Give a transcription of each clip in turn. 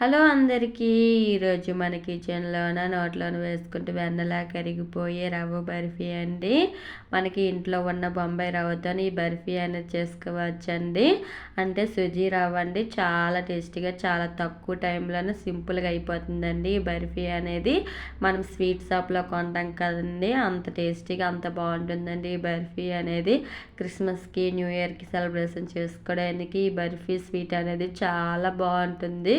Hello అందరికీ ఈరోజు మన కిచెన్లోన నోట్లోన వేసుకుంటే వెన్నలా కరిగిపోయే రవ్వ బర్ఫీ అండి. మనకి ఇంట్లో ఉన్న బొంబాయి రవ్వతో ఈ బర్ఫీ అనేది చేసుకోవచ్చండి. అంటే సుజీ రవ్వ అండి చాలా టేస్టీగా చాలా తక్కువ టైంలోనే సింపుల్గా అయిపోతుందండి ఈ బర్ఫీ అనేది. మనం స్వీట్ షాప్లో కొంటాం కదండి అంత టేస్టీగా అంత బాగుంటుందండి ఈ బర్ఫీ అనేది. క్రిస్మస్కి న్యూ ఇయర్కి సెలబ్రేషన్ చేసుకోవడానికి ఈ బర్ఫీ స్వీట్ అనేది చాలా బాగుంటుంది.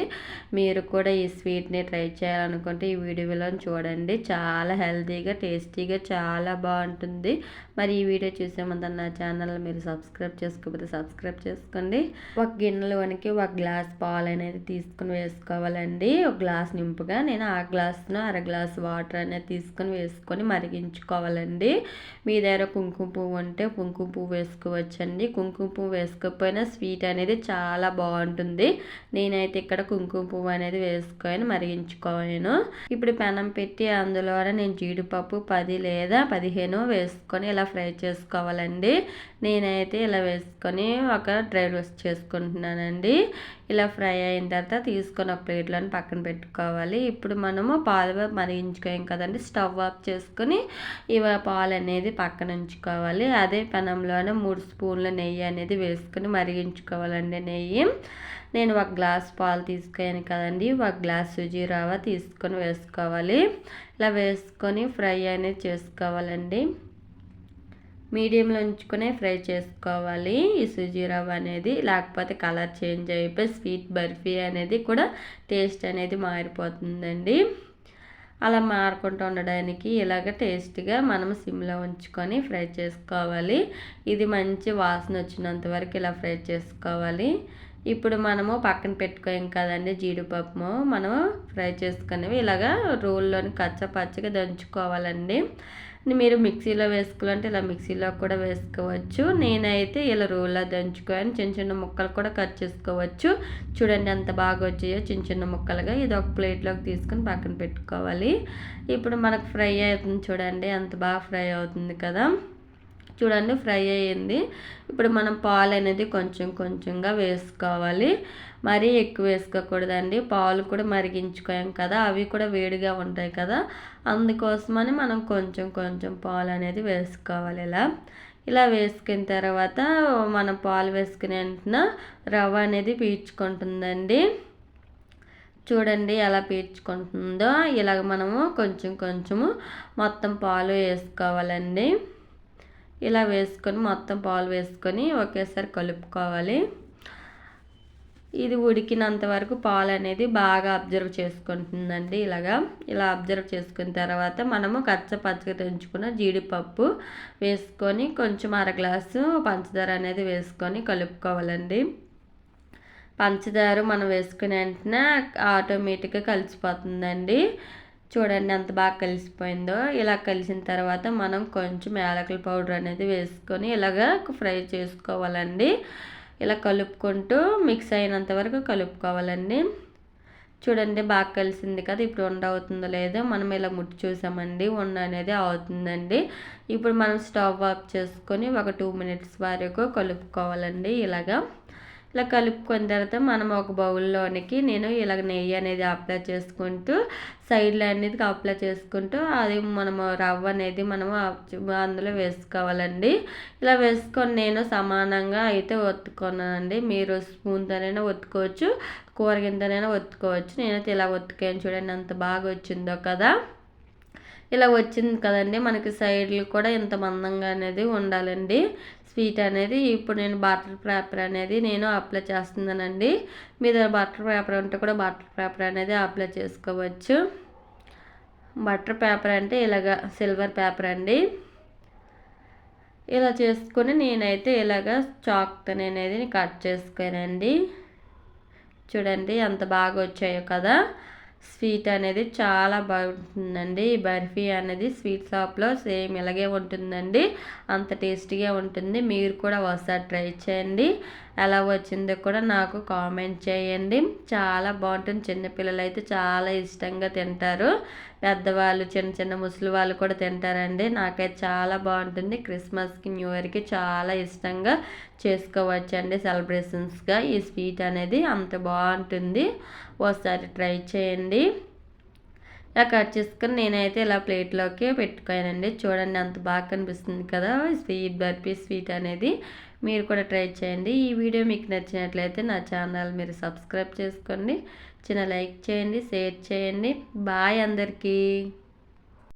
మీరు కూడా ఈ స్వీట్ని ట్రై చేయాలనుకుంటే ఈ వీడియోలో చూడండి. చాలా హెల్తీగా టేస్టీగా చాలా బాగుంటుంది. మరి ఈ వీడియో చూసే ముందు నా ఛానల్ మీరు సబ్స్క్రైబ్ చేసుకోకపోతే సబ్స్క్రైబ్ చేసుకోండి. ఒక గిన్నెలోనికి ఒక గ్లాస్ పాలు అనేది తీసుకుని వేసుకోవాలండి. ఒక గ్లాస్ నింపుగా నేను ఆ గ్లాస్ను అర గ్లాస్ వాటర్ అనేది తీసుకొని వేసుకొని మరిగించుకోవాలండి. మీ దగ్గర కుంకుమ పువ్వు ఉంటే కుంకుమ పువ్వు వేసుకోవచ్చండి. కుంకుమ పువ్వు వేసుకోకపోయినా స్వీట్ అనేది చాలా బాగుంటుంది. నేనైతే ఇక్కడ కుంకుమ పువ్వు పువ్వు అనేది వేసుకొని మరిగించుకోవాను ఇప్పుడు పెనం పెట్టి అందులోనే నేను జీడిపప్పు పది లేదా పదిహేను వేసుకొని ఇలా ఫ్రై చేసుకోవాలండి. నేనైతే ఇలా వేసుకొని ఒక డ్రై రోస్ట్ చేసుకుంటున్నానండి. ఇలా ఫ్రై అయిన తర్వాత తీసుకొని ఒక ప్లేట్లో పక్కన పెట్టుకోవాలి. ఇప్పుడు మనము పాలు మరిగించుకోం కదండి. స్టవ్ ఆఫ్ చేసుకొని ఇవ పాలు అనేది పక్కన ఉంచుకోవాలి. అదే పెనంలోనే మూడు స్పూన్ల నెయ్యి అనేది వేసుకొని మరిగించుకోవాలండి నెయ్యి. నేను ఒక గ్లాస్ పాలు తీసుకొని కదండి ఒక గ్లాస్ సుజీ రవ్వ తీసుకొని వేసుకోవాలి. ఇలా వేసుకొని ఫ్రై అనేది చేసుకోవాలండి. మీడియంలో ఉంచుకునే ఫ్రై చేసుకోవాలి. ఈ సుజీ రవ్వ అనేది లేకపోతే కలర్ చేంజ్ అయిపోయి స్వీట్ బర్ఫీ అనేది కూడా టేస్ట్ అనేది మారిపోతుందండి. అలా మారుకుంటూ ఉండడానికి ఇలాగ టేస్ట్గా మనం సిమ్లో ఉంచుకొని ఫ్రై చేసుకోవాలి. ఇది మంచి వాసన వచ్చినంత వరకు ఇలా ఫ్రై చేసుకోవాలి. ఇప్పుడు మనము పక్కన పెట్టుకోం కదండి జీడిపప్పు మనం ఫ్రై చేసుకునేవి ఇలాగా రోల్లోని కచ్చ పచ్చగా దంచుకోవాలండి మీరు మిక్సీలో వేసుకోవాలంటే ఇలా మిక్సీలో కూడా వేసుకోవచ్చు. నేనైతే ఇలా రోల్లో దంచుకొని చిన్న చిన్న ముక్కలు కూడా కట్ చేసుకోవచ్చు. చూడండి ఎంత బాగా వచ్చాయో చిన్న చిన్న ముక్కలుగా ఇది ఒక ప్లేట్లోకి తీసుకొని పక్కన పెట్టుకోవాలి. ఇప్పుడు మనకు ఫ్రై అవుతుంది చూడండి ఎంత బాగా ఫ్రై అవుతుంది కదా. చూడండి ఫ్రై అయ్యింది. ఇప్పుడు మనం పాలు అనేది కొంచెం కొంచెంగా వేసుకోవాలి. మరీ ఎక్కువ వేసుకోకూడదండి. పాలు కూడా మరిగించుకోయాం కదా అవి కూడా వేడిగా ఉంటాయి కదా. అందుకోసమని మనం కొంచెం కొంచెం పాలు అనేది వేసుకోవాలి ఇలా. ఇలా వేసుకున్న తర్వాత మనం పాలు వేసుకునే వెంటన రవ్వ అనేది పీల్చుకుంటుందండి. చూడండి ఎలా పీల్చుకుంటుందో. ఇలాగ మనము కొంచెం కొంచెము మొత్తం పాలు వేసుకోవాలండి. ఇలా వేసుకొని మొత్తం పాలు వేసుకొని ఒకేసారి కలుపుకోవాలి. ఇది ఉడికినంత వరకు పాలు అనేది బాగా అబ్జర్వ్ చేసుకుంటుందండి ఇలాగా. ఇలా అబ్జర్వ్ చేసుకున్న తర్వాత మనము కచ్చ పచ్చగా తెంచుకున్న జీడిపప్పు వేసుకొని కొంచెం అర గ్లాసు పంచదార అనేది వేసుకొని కలుపుకోవాలండి. పంచదార మనం వేసుకునే వెంటనే ఆటోమేటిక్గా కలిసిపోతుందండి. చూడండి ఎంత బాగా కలిసిపోయిందో. ఇలా కలిసిన తర్వాత మనం కొంచెం యాలకుల పౌడర్ అనేది వేసుకొని ఇలాగ ఫ్రై చేసుకోవాలండి. ఇలా కలుపుకుంటూ మిక్స్ అయినంత వరకు కలుపుకోవాలండి. చూడండి బాగా కలిసింది కదా. ఇప్పుడు ఉండ అవుతుందో లేదో మనం ఇలా ముట్టి చూసామండి. ఉండ అనేది అవుతుందండి. ఇప్పుడు మనం స్టవ్ ఆఫ్ చేసుకొని ఒక టూ మినిట్స్ వరకు కలుపుకోవాలండి ఇలాగా. ఇలా కలుపుకున్న తర్వాత మనం ఒక బౌల్లోనికి నేను ఇలా నెయ్యి అనేది అప్లై చేసుకుంటూ సైడ్లు అనేది అప్లై చేసుకుంటూ అది మనము రవ్వ అనేది మనము అందులో వేసుకోవాలండి. ఇలా వేసుకొని నేను సమానంగా అయితే ఒత్తుకున్నానండి. మీరు స్పూన్తోనైనా ఒత్తుకోవచ్చు కూరగింతనైనా ఒత్తుకోవచ్చు. నేనైతే ఇలా ఒత్తుకాను చూడండి అంత బాగా వచ్చిందో కదా. ఇలా వచ్చింది కదండి మనకి సైడ్లు కూడా ఇంత మందంగా అనేది ఉండాలండి. స్వీట్ అనేది ఇప్పుడు నేను బటర్ పేపర్ అనేది నేను అప్లై చేస్తున్నానండి. మీ దగ్గర బటర్ పేపర్ ఉంటే కూడా బటర్ పేపర్ అనేది అప్లై చేసుకోవచ్చు. బటర్ పేపర్ అంటే ఇలాగ సిల్వర్ పేపర్ అండి. ఇలా చేసుకొని నేనైతే ఇలాగ చాక్తో అనేది కట్ చేసుకోనండి చూడండి ఎంత బాగా వచ్చాయో కదా. స్వీట్ అనేది చాలా బాగుంటుందండి. ఈ బర్ఫీ అనేది స్వీట్ షాప్లో సేమ్ ఇలాగే ఉంటుందండి. అంత టేస్టీగా ఉంటుంది. మీరు కూడా ఒకసారి ట్రై చేయండి. ఎలా వచ్చిందో కూడా నాకు కామెంట్ చేయండి. చాలా బాగుంటుంది. చిన్నపిల్లలు అయితే చాలా ఇష్టంగా తింటారు. పెద్దవాళ్ళు చిన్న చిన్న ముసలి వాళ్ళు కూడా తింటారండి. నాకైతే చాలా బాగుంటుంది. క్రిస్మస్కి న్యూ ఇయర్కి చాలా ఇష్టంగా చేసుకోవచ్చు అండి సెలబ్రేషన్స్గా. ఈ స్వీట్ అనేది అంత బాగుంటుంది. ఒకసారి ట్రై చేయండి. ఇలా కట్ చేసుకుని నేనైతే ఇలా ప్లేట్లోకి పెట్టుకోయానండి. చూడండి అంత బాగా కనిపిస్తుంది కదా. స్వీట్ బర్ఫీ స్వీట్ అనేది. మీరు కూడా ట్రై చేయండి. ఈ వీడియో మీకు నచ్చినట్లయితే నా ఛానల్ మీరు సబ్స్క్రైబ్ చేసుకోండి. చిన్న లైక్ చేయండి షేర్ చేయండి. బాయ్ అందరికీ.